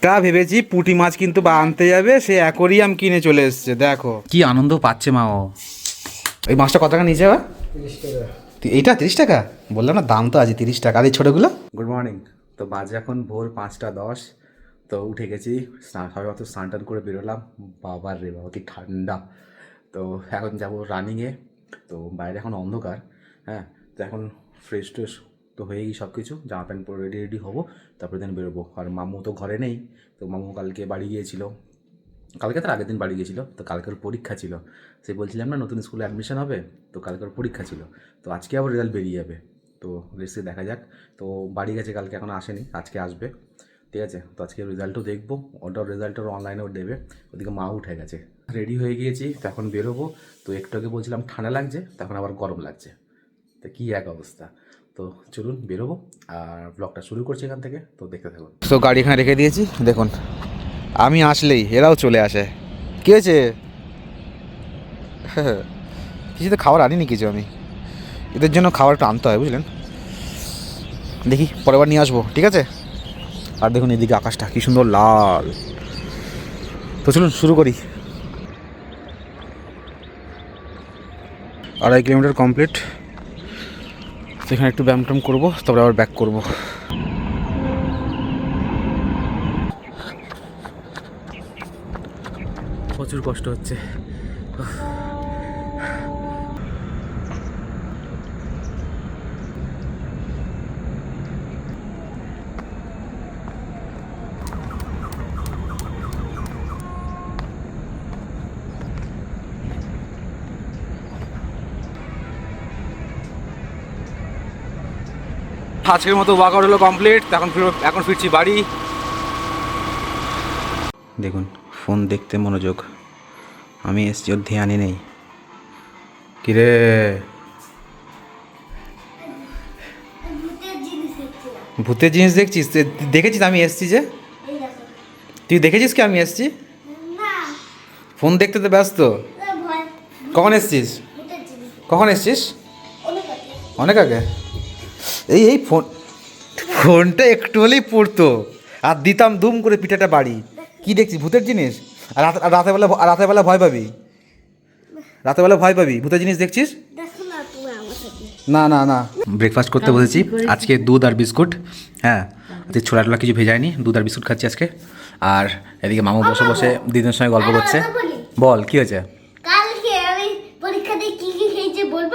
একটা ভেবেছি পুঁটি মাছ কিন্তু বা আনতে যাবে সে অ্যাকোরিয়াম কিনে চলে এসছে দেখো। কি আনন্দ পাচ্ছে মা ও। এই মাছটা কত টাকা নিয়ে যাবে এইটা তিরিশ টাকা? বললাম না দাম তো আছে তিরিশ টাকা। আর এই ছোটোগুলো? গুড মর্নিং তো বাজে এখন ভোর পাঁচটা দশ। তো উঠে গেছি স্নান সবাই অত স্নান টান করে বেরোলাম। বাবার রে বাবা কি ঠান্ডা। তো এখন যাব রানিংয়ে তো বাইরে এখন অন্ধকার হ্যাঁ? তো এখন ফ্রেশ ট্রেশ তো হয়ে গেই সব কিছু জামা প্যান্ট পরে রেডি রেডি হব, তারপরে দিন বেরোবো। আর মামু তো ঘরে নেই, তো মামু কালকে বাড়ি গিয়েছিল। কালকে তার আগের দিন বাড়ি গিয়েছিল, তো কালকের পরীক্ষা ছিল। সে বলছিলাম, না, নতুন স্কুলে অ্যাডমিশন হবে। তো কালকের পরীক্ষা ছিল। তো আজকে আবার রেজাল্ট বেরিয়ে যাবে। তো রেসে দেখা যাক। তো বাড়ি গেছে কালকে, এখনও আসেনি, আজকে আসবে। ঠিক আছে? তো আজকে রেজাল্টও দেখব। ওটাও রেজাল্টের অনলাইনেও দেবে। ওদিকে মা উঠে গেছে। রেডি হয়ে গিয়েছি, তো এখন বেরোবো। তো একটু আগে বলছিলাম, ঠান্ডা লাগছে তখন আবার গরম লাগছে। তো কী এক অবস্থা। তো চলুন বেরোবো, আর ব্লগটা শুরু করছি এখান থেকে, তো দেখতে থাকুন। তো গাড়ি এখানে রেখে দিয়েছি, দেখুন। আমি আসলেই, এরাও চলে আসে। কী হয়েছে? কিছু তো খাবার আনিনি কিছু আমি। এদের জন্য খাবার একটু আনতে হয়, বুঝলেন? দেখি, পরের বার নিয়ে আসব, ঠিক আছে? আর দেখুন এদিকে আকাশটা, কি সুন্দর লাল। তো চলুন, শুরু করি। আড়াই কিলোমিটার কমপ্লিট। সেখানে একটু ব্যায়াম ট্যাম করব তারপরে আবার ব্যাক করব। প্রচুর কষ্ট হচ্ছে। আজকের মতো ওয়ার্কআউট হলো কমপ্লিট এখন ফির এখন ফিরছি বাড়ি। দেখুন ফোন দেখতে মনোযোগ। আমি এসছি ওর ধ্যানই নেই। কিরে? ভূতের জিনিস ভূতের জিনিস দেখছিস? তে- দেখেছিস আমি এসছি যে? তুই দেখেছিস কি আমি এসছি? ফোন দেখতে তো ব্যস্ত। কখন এসছিস? কখন এসছিস? অনেক আগে। এই এই ফোন ফোনটা একটু হলেই পড়তো। আর দিতাম দুম করে পিঠাটা বাড়ি। কি দেখছিস? ভূতের জিনিস? আর রাত- আর রাতের বেলা রাতের বেলা ভয় পাবি? রাতের বেলা ভয় পাবি? ভূতের জিনিস দেখছিস? না না না। ব্রেকফাস্ট করতে বসেছি। আজকে দুধ আর বিস্কুট। হ্যাঁ আজকে ছোলা টোলা কিছু ভেজায়নি। দুধ আর বিস্কুট খাচ্ছি আজকে। আর এদিকে মামু বসে বসে দিদির সঙ্গে গল্প করছে। বল। কি হয়েছে? পরীক্ষা দিয়ে কি কি খেয়েছি বলব?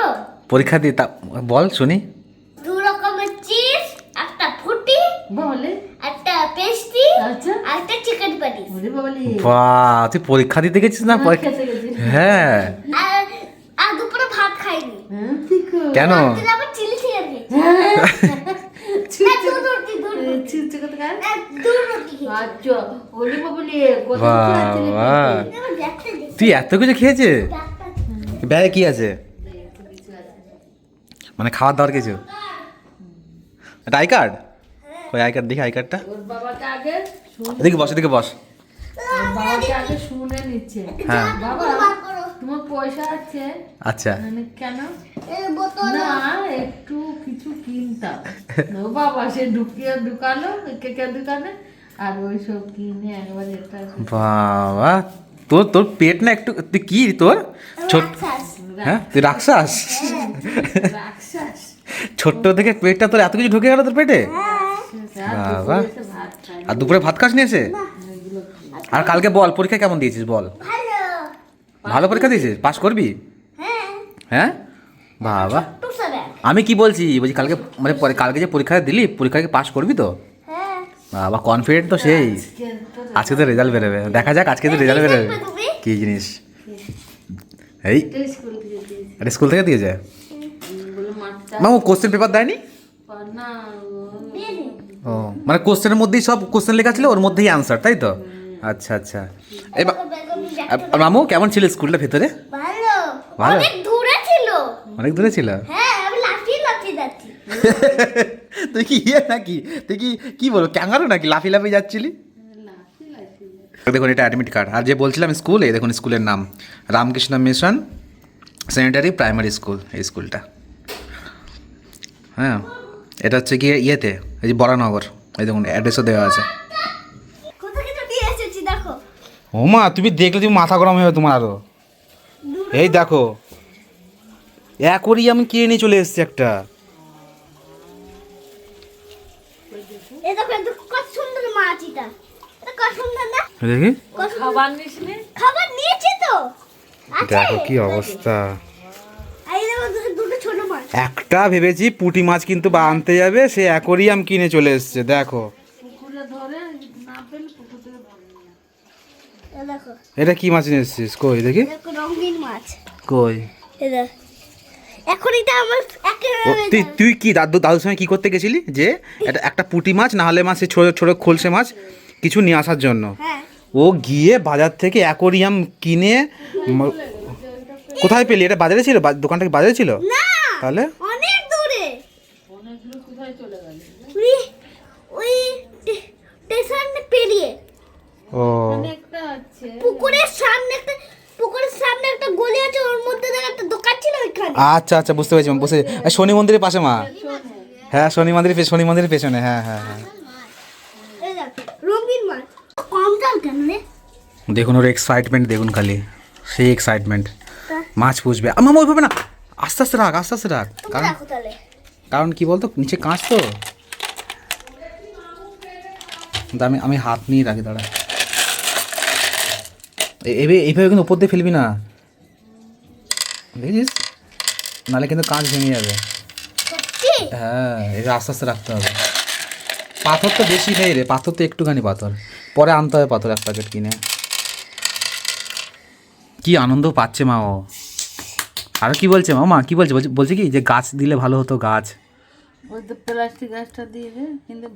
পরীক্ষা দিয়ে তা বল শুনি দু রকমের চিজ একটা ফুটি বলে একটা আচ্ছা। বাহ তুই পরীক্ষা দিতে গেছিস না? পরীক্ষা হ্যাঁ। আর আর দুপুরে ভাত খাইনি। হ্যাঁ। কেন? তুই এত কিছু খেয়েছে ব্যাগে কি আছে? মানে খাওয়ার দাওয়ার কিছু? একটা আই কার্ড? ওই আই কার্ড দেখি আই কার্ডটা ওর বাবাকে আগে শুন- এদিকে বস এদিকে বস। বাবাকে আগে শুনে নিচ্ছে। হ্যাঁ। তোমার পয়সা আছে? আচ্ছা। মানে কেন? এই বোতল। না একটু কিছু কিনতাম। ও বাবা সে ঢুকিয়ে কেকের দোকানে আর ওই সব কিনে একবার এটা বাবা তোর তোর পেট না একটু তুই কি তোর? ছোট হ্যাঁ তুই রাক্ষসাস রাক্ষস। ছোট্ট থেকে পেটটা তোর এত কিছু ঢুকে গেল তোর পেটে? আর বাবা। আর দুপুরে ভাত খাস নিয়েছে আর কালকে বল পরীক্ষা কেমন দিয়েছিস বল? ভালো। ভালো পরীক্ষা দিয়েছিস? পাস করবি? হ্যাঁ। হ্যাঁ? বাবা। আমি কি বলছি? বলছি কালকে মানে পরে কালকে যে পরীক্ষা দিলি পরীক্ষাকে পাস করবি তো? হ্যাঁ। বাবা কনফিডেন্ট তো সেই। আজকে তো রেজাল্ট বেরোবে। দেখা যাক আজকে তো রেজাল্ট বেরোবে। কি জিনিস? এই স্কুল থেকে আরে স্কুল থেকে দিয়ে যায় বলে মাঠটা মামু কোশ্চেন পেপার দেয়নি? না। ও। মানে কোশ্চেনের মধ্যেই সব কোশ্চেন লেখা ছিল ওর মধ্যেই আনসার তাই তো? আচ্ছা আচ্ছা। এবার মামু কেমন ছিল স্কুলটা ভেতরে? ভালো? অনেক দূরে ছিল। অনেক দূরে ছিল? হ্যাঁ আমি লাফিয়ে লাফিয়ে যাচ্ছি। তুই কি ইয়ে নাকি? তুই কি কি বলব ক্যাঙ্গারু নাকি? লাফি লাফি যাচ্ছিলি? দেখুন এটা অ্যাডমিট কার্ড আর যে বলছিলাম স্কুল এই দেখুন স্কুলের নাম। Ramakrishna mission sanitary primary school এই স্কুলটা হ্যাঁ। এটা হচ্ছে গিয়ে ইয়েতে এই যে বরানগর এই দেখুন অ্যাড্রেসও দেওয়া আছে। ও মা তুমি দেখলে তুমি মাথা গরম হবে তোমার আরও। এই দেখো অ্যাকোরিয়াম কিনে নিয়ে চলে এসছে একটা। দেখো এটা কত সুন্দর মাছ এটা। এটা কত সুন্দর না? দেখি খাবার নিয়েছে? তো? দেখো কি অবস্থা। একটা ভেবেছি পুঁটি মাছ কিন্তু বা আনতে যাবে সে অ্যাকোরিয়াম কিনে চলে এসছে দেখো। এটা কি মাছ নিয়ে এসছিস? কই দেখি। কই? তুই কি দাদু দাদুর সঙ্গে কি করতে গেছিলি? যে এটা একটা পুঁটি মাছ না হলে মাছ ছোট ছোট খোলসে মাছ কিছু নিয়ে আসার জন্য। হ্যাঁ। ও গিয়ে বাজার থেকে অ্যাকোরিয়াম কিনে কোথায় পেলি? এটা বাজারে ছিল? বা- দোকানটা কি বাজারে ছিল? না! তাহলে? অনেক দূরে। কোথায় চলে গেল? ওই ওই স্টেশন পেরিয়ে। ও। পুকুরের সামনে একটা পুকুরের সামনে একটা গলি আছে ওর মধ্যে দেখ একটা দোকান ছিল ওইখানে। আচ্ছা আচ্ছা বুঝতে পেরেছি বুঝতে। শনি মন্দিরের পাশে মা? হ্যাঁ শনি মন্দিরের পে- শনি মন্দিরের পেছনে হ্যাঁ হ্যাঁ হ্যাঁ। রঙিন মাছ। কম দাম কেন রে? দেখুন ওর এক্সাইটমেন্ট দেখুন খালি। সেই এক্সাইটমেন্ট মাছ পুষবে। আমার ওইভাবে না। আস্তে আস্তে রাখ আস্তে আস্তে রাখ। কারণ কারণ কি বলতো? নিচে কাঁচ তো। আমি আমি হাত নিয়ে রাখি দাঁড়া। এ- এভাবে এইভাবে কিন্তু উপর দিয়ে ফেলবি না। দেখেছিস নাহলে কিন্তু কাঁচ ভেঙে যাবে। হ্যাঁ এটা আস্তে আস্তে রাখতে হবে। পাথর তো বেশি নেই রে পাথর তো একটুখানি পাথর। পরে আনতে হবে পাথর এক প্যাকেট কিনে। কি আনন্দ পাচ্ছে মা ও। আর কি বলছে মামা? মা কি বলছে? বলছে বলছে কি যে গাছ দিলে ভালো হতো গাছ? প্লাস্টিক গাছটা দিয়ে কিন্তু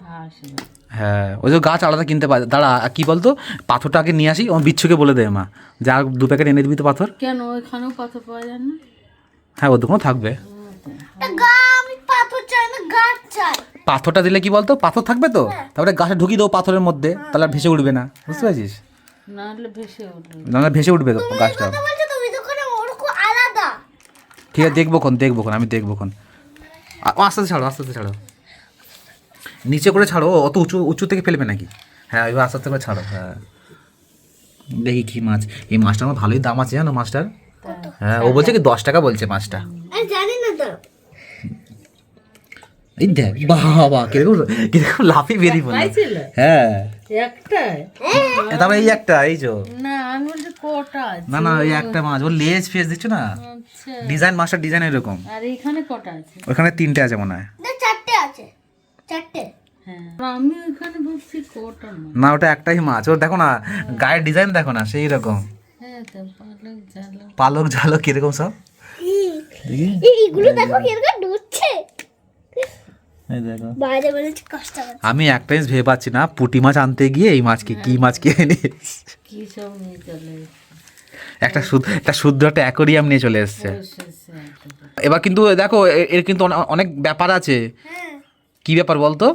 হ্যাঁ ওই যে গাছ আলাদা কিনতে পারে। দাঁড়া আর কি বলতো? পাথরটা আগে নিয়ে আসি আমার বিচ্ছুকে বলে দে মা। যা দু প্যাকেট এনে দিবি তো পাথর। কেন? ওইখানেও পাথর পাওয়া যায় না? হ্যাঁ ওর দোকানও থাকবে। তা গা আমি পাথর চাই না গাছ চাই। পাথরটা দিলে কি বলতো? পাথর থাকবে তো? তারপরে গাছে ঢুকিয়ে দেবো পাথরের মধ্যে তাহলে আর ভেসে উঠবে না। বুঝতে পারছিস? না হলে ভেসে উঠবে। নাহলে ভেসে উঠবে তো গাছটা কথা বলছো তুমি দোকানে ওরকম আলাদা ঠিক আছে দেখব কোন দেখব কোন আমি দেখব কোন। ও, আস্তে আস্তে ছাড়ো আস্তে আস্তে ছাড়ো। নিচে করে ছাড়ো অত উঁচু উঁচু থেকে ফেলবে নাকি? হ্যাঁ এবার আস্তে আস্তে করে ছাড়ো হ্যাঁ। দেখি কি মাছ এই মাছটার আমার ভালোই দাম আছে জানো মাছটার? হ্যাঁ ও বলছে কি দশ টাকা বলছে মাছটা। এই দেখ বাবা কীরকম কীরকম লাফি বেরিয়ে পড়ল হ্যাঁ। একটাই তারপরে এই একটা এই যে। না আমি বলছি কটা আছে? না না এই একটা মাছ। ওর লেজ ফেস দিচ্ছ না? আচ্ছা। ডিজাইন মাছটার ডিজাইন এরকম। আর এখানে কটা আছে? ওখানে তিনটে আছে মনে হয়। না চারটে আছে। চারটে। হ্যাঁ আমি ওইখানে বলছি কটা না না ওটা একটাই মাছ। ওর দেখো না গায়ের ডিজাইন দেখো না সেই রকম। হ্যাঁ পালক ঝালক। কীরকম সব? এইগুলো দেখো কীরকম ডুবছে এই দেখো বাইরে বেরোচ্ছে কষ্ট হচ্ছে আমি একটা জিনিস ভেবে পাচ্ছি না পুঁটি মাছ আনতে গিয়ে এই মাছকে কি মাছ কিনে নিয়ে একটা শুদ্ধ একটা শুদ্ধ একটা অ্যাকোরিয়াম নিয়ে চলে এসছে। এবার কিন্তু দেখো এর কিন্তু অনেক ব্যাপার আছে। হ্যাঁ। কি ব্যাপার বলতো?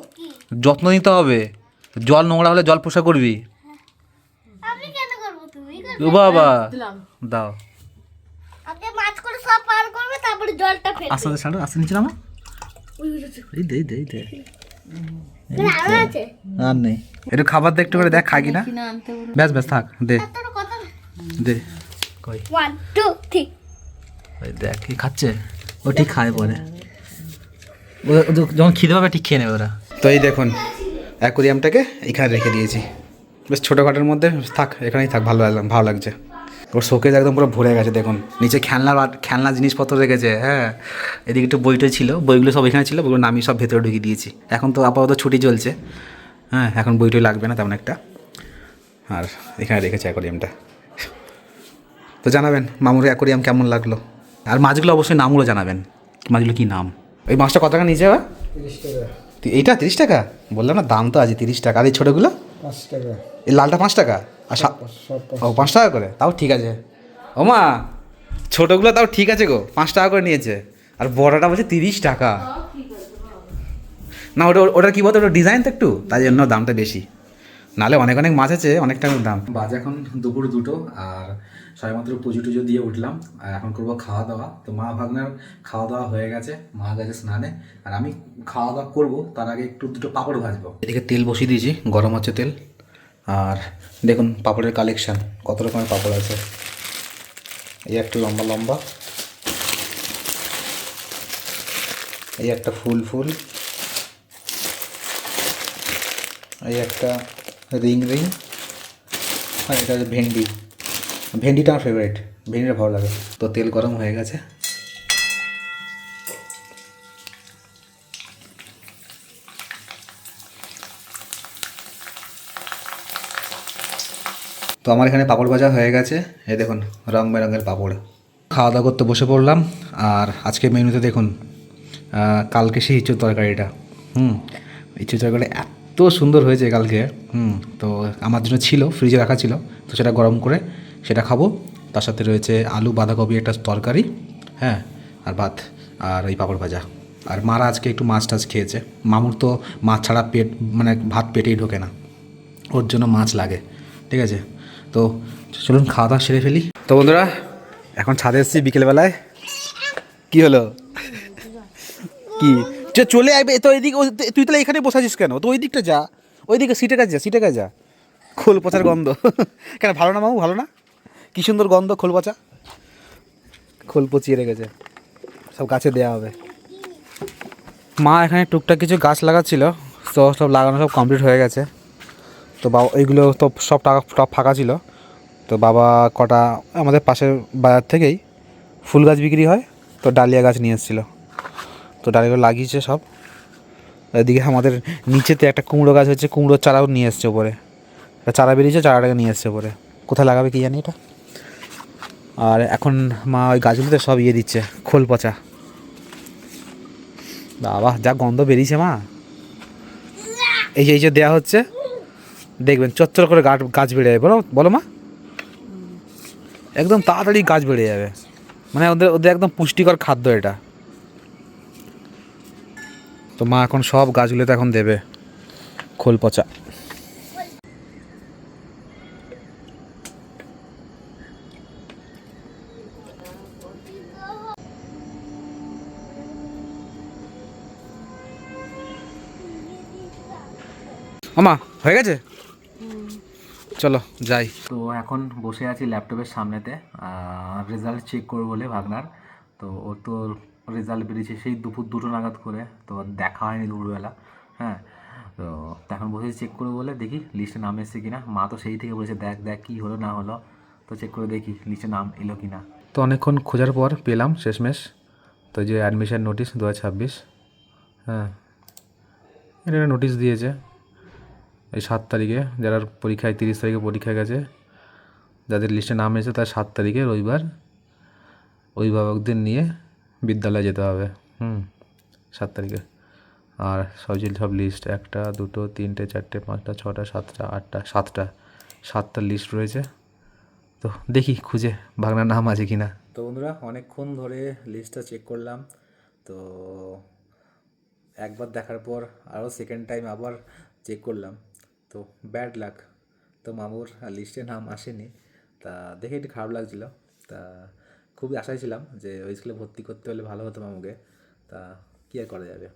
যত্ন নিতে হবে। জল নোংরা হলে জল পোষা করবি। আমি কেন করব তুমি? করবে? ও বাবা। দিলাম। দাও। আগে মাছ করে সব পার করবে তারপরে জলটা ফেলবে। আস্তে আস্তে ছাড়ো আস্তে নিচে নামো। এই দে দে। দে আরও নেই। একটু খাবার দে একটু করে দেখ কিনা কিনা ব্যাস ব্যাস থাক দে। দে। কই? ওয়ান টু থ্রি ওই দেখ কি খাচ্ছে? ও ঠিক খায় পরে। যখন খিদে পাবে ঠিক খেয়ে নেবে ওরা। তো এই দেখুন অ্যাকোরিয়ামটাকে এখানে রেখে দিয়েছি। বেশ ছোটোখাটোর মধ্যে থাক এখানেই থাক ভালো লাগলাম ভালো লাগছে। ওর শোকেজ একদম পুরো ভরে গেছে দেখুন। নিচে খেলনা খেলনা জিনিসপত্র রেখেছে হ্যাঁ। এদিকে একটু বইটা ছিল বইগুলো সব এখানে ছিল বইগুলো নামিয়ে সব ভেতরে ঢুকিয়ে দিয়েছি। এখন তো আপাতত ছুটি চলছে হ্যাঁ এখন বইটই লাগবে না তেমন একটা। আর এখানে রেখেছে অ্যাকোরিয়ামটা তো জানাবেন মামুর অ্যাকোরিয়াম কেমন লাগল? আর মাছগুলো অবশ্যই নামগুলো জানাবেন মাছগুলো কী নাম? ওই মাছটা কত টাকা হয় এইটা তিরিশ টাকা? বললাম না দাম তো আছে তিরিশ টাকা। আর এই ছোটোগুলো? পাঁচ টাকা। এই লালটা পাঁচ টাকা? আর ও পাঁচ টাকা করে? তাও ঠিক আছে। ও মা ছোটোগুলো তাও ঠিক আছে গো। পাঁচ টাকা করে নিয়েছে। আর বড়টা বলছে তিরিশ টাকা। না ওটা ওটা কী বলতো? ওটা ডিজাইন তো একটু। তাই জন্য দামটা বেশি। নালে অনেক অনেক মাছ আছে অনেক টাকার দাম। বাজে এখন দুপুর দুটো আর সবেমাত্র পুজো টুজো দিয়ে উঠলাম, আর এখন করব খাওয়া দাওয়া। তো মা ভাগনার খাওয়া দাওয়া হয়ে গেছে, মা গেছে স্নানে। আর আমি খাওয়া দাওয়া করব, তার আগে একটু দুটো পাঁপড় ভাজবো। এদিকে তেল বসিয়ে দিয়েছি, গরম হচ্ছে তেল। আর দেখুন পাপড়ের কালেকশান কত রকমের পাপড় আছে। এই একটা লম্বা লম্বা। এই একটা ফুল ফুল। এই একটা রিং রিং। আর এটা হচ্ছে ভেন্ডি। ভেন্ডিটা আমার ফেভারিট ভেন্ডিটা ভালো লাগে। তো তেল গরম হয়ে গেছে। তো আমার এখানে পাঁপড় ভাজা হয়ে গেছে। এই দেখুন, রং বেরঙের পাপড়। খাওয়া দাওয়া করতে বসে পড়লাম। আর আজকে মেনুতে দেখুন কালকে সেই ইঁচুর তরকারিটা। হুম ইঁচুর তরকারিটা এত সুন্দর হয়েছে কালকে। হুম, তো আমার জন্য ছিল ফ্রিজে রাখা ছিল। তো সেটা গরম করে সেটা খাব। তার সাথে রয়েছে আলু, বাঁধাকপি, একটা তরকারি হ্যাঁ আর ভাত, আর ওই পাঁপড় ভাজা। আর মারা আজকে একটু মাছ টাছ খেয়েছে। মামুর তো মাছ ছাড়া পেট মানে ভাত পেটেই ঢোকে না। ওর জন্য মাছ লাগে, ঠিক আছে? তো চলুন খাওয়া দাওয়া সেরে ফেলি। তো বন্ধুরা, এখন ছাদে এসেছি বিকেলবেলায়। কি হলো? কি? যে চলে আসবে, তো এইদিকে ও- তুই তাহলে এখানে বসাছিস কেন? তো ওই দিকটা যা। ওই দিকে সিটে কাছে যা সিটে কাছে যা। খোল পচার গন্ধ। কেন, ভালো না মামু? ভালো না? কি সুন্দর গন্ধ, খোল পচা খোল পচিয়ে রেখেছে। সব গাছে দেওয়া হবে। মা এখানে টুকটাক কিছু গাছ লাগাচ্ছিল, তো সব লাগানো সব কমপ্লিট হয়ে গেছে। তো বাবা ওইগুলো তো সব টাকা, সব ফাঁকা ছিল। তো বাবা কটা আমাদের পাশের বাজার থেকেই ফুল গাছ বিক্রি হয়, তো ডালিয়া গাছ নিয়ে এসেছিল। তো ডালিয়াগুলো লাগিয়েছে সব। এদিকে আমাদের নিচেতে একটা কুমড়ো গাছ হচ্ছে কুমড়োর চারাও নিয়ে এসছে ওপরে চারা বেরিয়েছে, চারাটাকে নিয়ে এসছে ওপরে কোথায় লাগাবে কি জানি এটা? আর এখন মা ওই গাছগুলোতে সব ইয়ে দিচ্ছে, খোল পচা। বাবা, যা গন্ধ বেরিয়েছে মা। এই যে এই যে দেওয়া হচ্ছে, দেখবেন, চচ্চর করে গাছ গাছ বেড়ে যাবে। বলো বলো মা। একদম তাড়াতাড়ি গাছ বেড়ে যাবে। মানে ওদের ওদের একদম পুষ্টিকর খাদ্য এটা। তো মা এখন সব গাছগুলোতে এখন দেবে খোল পচা। মামা হয়ে গেছে? চলো যাই। তো এখন বসে আছি ল্যাপটপের সামনেতে রেজাল্ট চেক করব বলে ভাগনার তো ওর তো রেজাল্ট বেরিয়েছে সেই দুপুর দুটো নাগাদ করে তো দেখা হয়নি দুপুরবেলা হ্যাঁ। তো এখন বসে চেক করব বলে দেখি লিস্টে নাম এসেছে কিনা। মা তো সেই থেকে বলেছে দেখ দেখ কী হলো না হলো। তো চেক করে দেখি লিস্টে নাম এলো কিনা। তো অনেকক্ষণ খোঁজার পর পেলাম শেষমেশ। তো যে অ্যাডমিশন নোটিশ দু হাজার ছাব্বিশ হ্যাঁ। এটা নোটিশ দিয়েছে। এই সাত তারিখে, যারা পরীক্ষায় তিরিশ তারিখে পরীক্ষা গেছে, যাদের লিস্টে নাম এসেছে তার সাত তারিখে রবিবার অভিভাবকদের নিয়ে বিদ্যালয়ে যেতে হবে। হুম, সাত তারিখে। আর সবজির সব লিস্ট, একটা, দুটো, তিনটে, চারটে, পাঁচটা, ছটা, সাতটা, আটটা, সাতটা সাতটা লিস্ট রয়েছে। তো দেখি, খুঁজে ভাগনার নাম আছে কি না তো বন্ধুরা, অনেকক্ষণ ধরে লিস্টটা চেক করলাম। তো একবার দেখার পর আরও সেকেন্ড টাইম আবার চেক করলাম। তো ব্যাড লাক তো মামুর লিস্টে নাম আসেনি। তা দেখে একটু খারাপ লাগছিল। তা খুবই আশায় ছিলাম যে ওই স্কুলে ভর্তি করতে হলে ভালো হতো মামুকে। তা কী আর করা যাবে?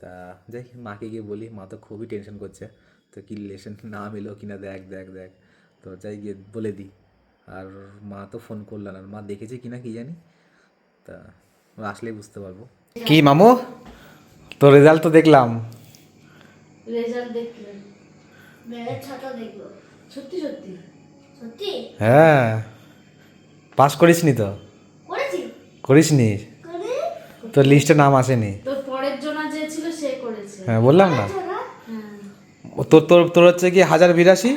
তা যাই মাকে গিয়ে বলি মা তো খুবই টেনশন করছে। তো কি রিলেশন নাম এলো কিনা দেখ দেখ দেখ। তো যাই গিয়ে বলে দিই। আর মা তো ফোন করল না। মা দেখেছে কিনা কি জানি। তা ও আসলেই বুঝতে পারব। কি মামু? তো রেজাল্ট তো দেখলাম। রেজাল্ট দেখলেন বেড়ের ছাতা দেখব। সত্যি সত্যি? সত্যি? হ্যাঁ। পাস করিসনি তো? করেছি। করিসনি? করে? তোর লিস্টে নাম আসেনি? তোর পরের জনা যে ছিল সে করেছে। হ্যাঁ বললাম না। না হ্যাঁ তোর তোর তোর হচ্ছে কি হাজার বিরাশি?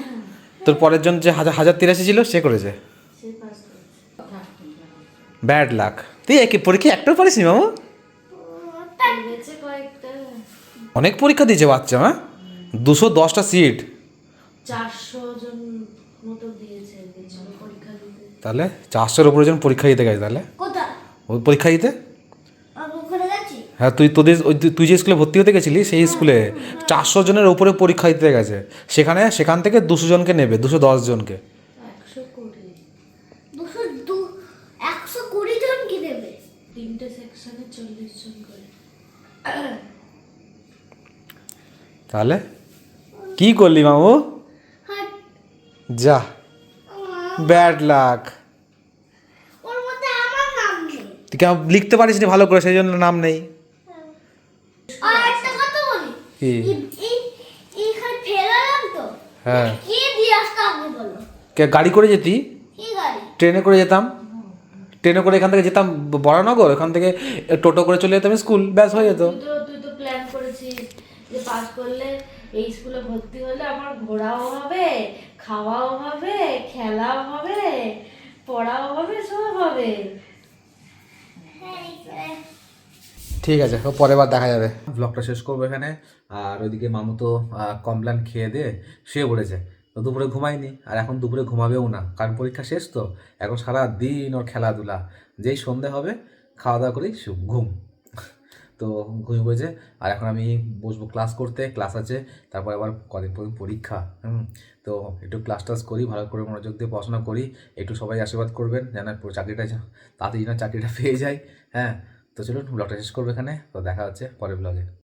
তোর পরের জন যে হাজার হাজার তিরাশি ছিল সে করেছে। সে পাস করেছে। ব্যাড লাক তুই একে পরীক্ষা একটাও পারিসনি মামু? পেয়েছে অনেক পরীক্ষা দিয়েছে বাচ্চা হ্যাঁ? দুশো দশটা সিট চারশো জন মতো দিয়েছে পরীক্ষা দিতে। তাহলে চারশোর উপরে জন পরীক্ষা দিতে গেছে তাহলে? কোথায়? পরীক্ষা দিতে? হ্যাঁ তুই তোদের ওই তুই- যে স্কুলে ভর্তি হতে গেছিলি সেই স্কুলে চারশো জনের উপরে পরীক্ষা দিতে গেছে। সেখানে সেখান থেকে দুশো জনকে নেবে দুশো দশ জনকে। তাহলে? কি করলি মামু? হ্যাঁ যা। ব্যাড লাক ওর মধ্যে আমার নাম নেই। তুই কেমন লিখতে পারিস নি ভালো করে? সেই জন্য নাম নেই। আর একটা কথা বলি? কি? এই- এই- এইখানে ফেলালাম তো? হ্যাঁ। বলো? কে গাড়ি করে যেতি? ট্রেনে করে যেতাম? ট্রেনে করে এখান থেকে যেতাম বড়নগর এখান থেকে টোটো করে চলে যেতাম স্কুল। ব্যাস হয়ে যেত। তুই তো প্ল্যান করেছিস যে পাস করলে এই স্কুলে ভর্তি হলে আমার ঘোরাও হবে খাওয়াও হবে, খেলাও হবে, পড়াও হবে, সব হবে। ঠিক আছে পরের বার দেখা যাবে। ব্লগটা শেষ করব এখানে। আর ওইদিকে মামু তো কমপ্লেন খেয়ে দিয়ে শুয়ে পড়েছে। তো দুপুরে ঘুমায়নি, আর এখন দুপুরে ঘুমাবেও না। কারণ পরীক্ষা শেষ তো, এখন সারা দিন ওর খেলাধুলা। যেই সন্ধে হবে, খাওয়া দাওয়া করেই ঘুম। তো ঘুমিয়ে পড়েছে। আর এখন আমি বসবো ক্লাস করতে ক্লাস আছে, তারপর আবার কদিন পর পরীক্ষা। হুম তো একটু ক্লাস টাস করি, ভালো করে মনোযোগ দিয়ে পড়াশোনা করি, একটু সবাই আশীর্বাদ করবেন যেন চাকরিটা তাড়াতাড়ি যেন চাকরিটা পেয়ে যায় হ্যাঁ? তো চলুন ব্লগটা শেষ করব এখানে, তো দেখা হচ্ছে পরের ব্লগে